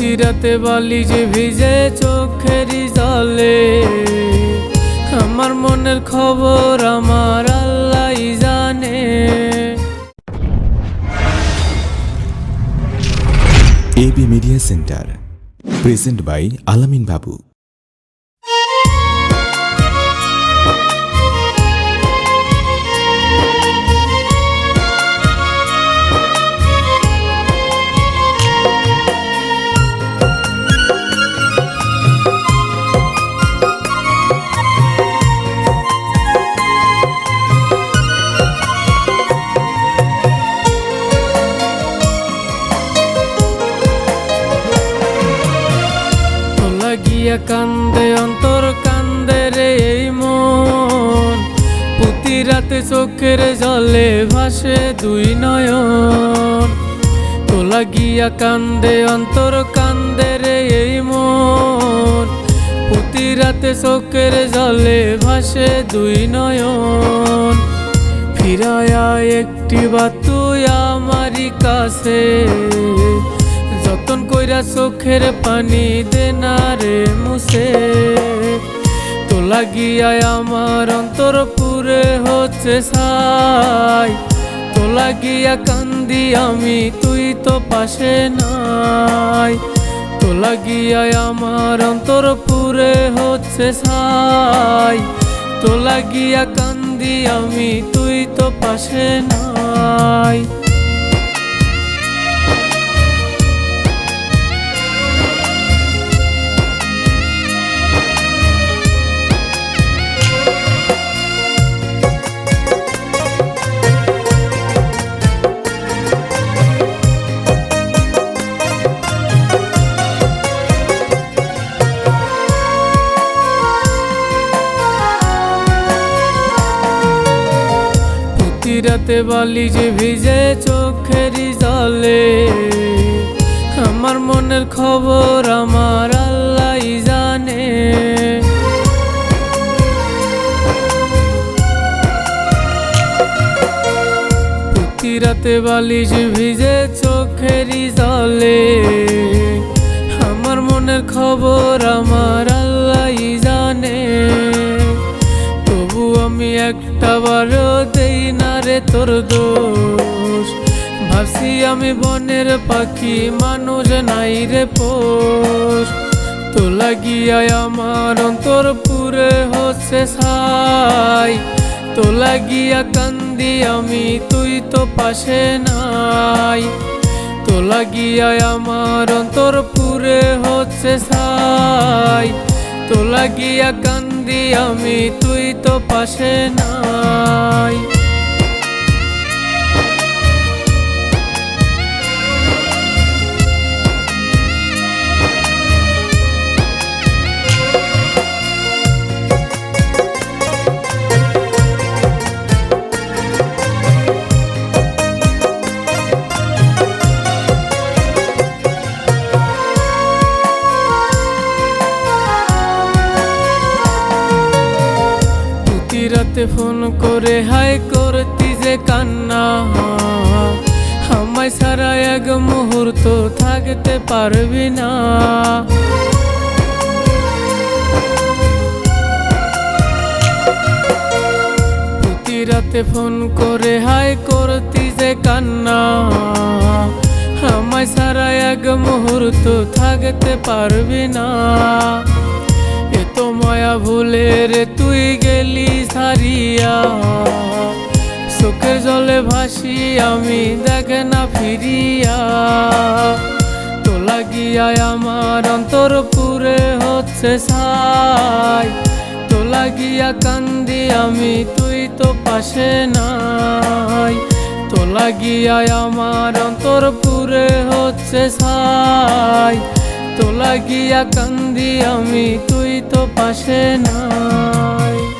প্রতি রাতে বালি যে ভিজে চোখেরই জলে। আমার মনের খবর আমার আল্লাহ জানে। AB media centre, present by Alamin Babu. গিয়া কান্দে, অন্তর কান্দে রে এই মন। প্রতি রাতে চোখের জলে ভাসে দুই নয়ন। তোলা গিয়া কান্দে, অন্তর কান্দে রে এই মন। প্রতি রাতে চোখের জলে ভাসে দুই নয়ন। ফিরায়া একটি বা তুই কাছে। যতন কইরা চোখের পানি দে না রে মুছে। তো লাগিয়ায় আমার অন্তর পুরে হচ্ছে সাই তো লাগিয়া কান্দি আমি, তুই তো পাশে নাই। তো লাগিয়ায় আমার অন্তর পুরে হচ্ছে সাই তো লাগিয়া কান্দি আমি, তুই তো পাশে নাই। রাতে যে ভিজে চোখেরই জলে। আমার মনের খবর আমার আল্লাহ জানে। প্রতি রাতে বালি যে ভিজে চোখেরই জলে। আমার মনের খবর আমার একটা বারও দেই না রে তোর দোষ। ভাবছি আমি বনের পাখি, মানুষ নাই রে পোষ। তো লাগিয়ায় আমার অন্তর পুরে হচ্ছে ছাই। তো লাগিয়া কান্দি আমি, তুই তো পাশে নাই। তো লাগিয়ায় আমার অন্তর পুরে হচ্ছে ছাই। তো লাগিয়া কান্দি আমি তুই তো পাশে নাই। রাতে ফোন করে হাই করতি যে কান্না। আমায় সারা এক মুহূর্ত থাকতে পারবি না। রাতে ফোন করে হাই করতি যে কান্না। আমায় সারা এক মুহূর্ত থাকতে পারবি না। মায়া ভুলে রে, তুই গেলি সারিয়া। চোখের জলে ভাসি, আমি দেখে না ফিরিয়া। তো লাগিয়ায় আমার অন্তর পুরে হচ্ছে ছাই। তো লাগিয়া কান্দি, আমি তুই তো পাশে নাই। তো লাগিয়ায় আমার অন্তর পুরে হচ্ছে ছাই। তো লাগিয়া কান্দি, আমি পাশে নাই।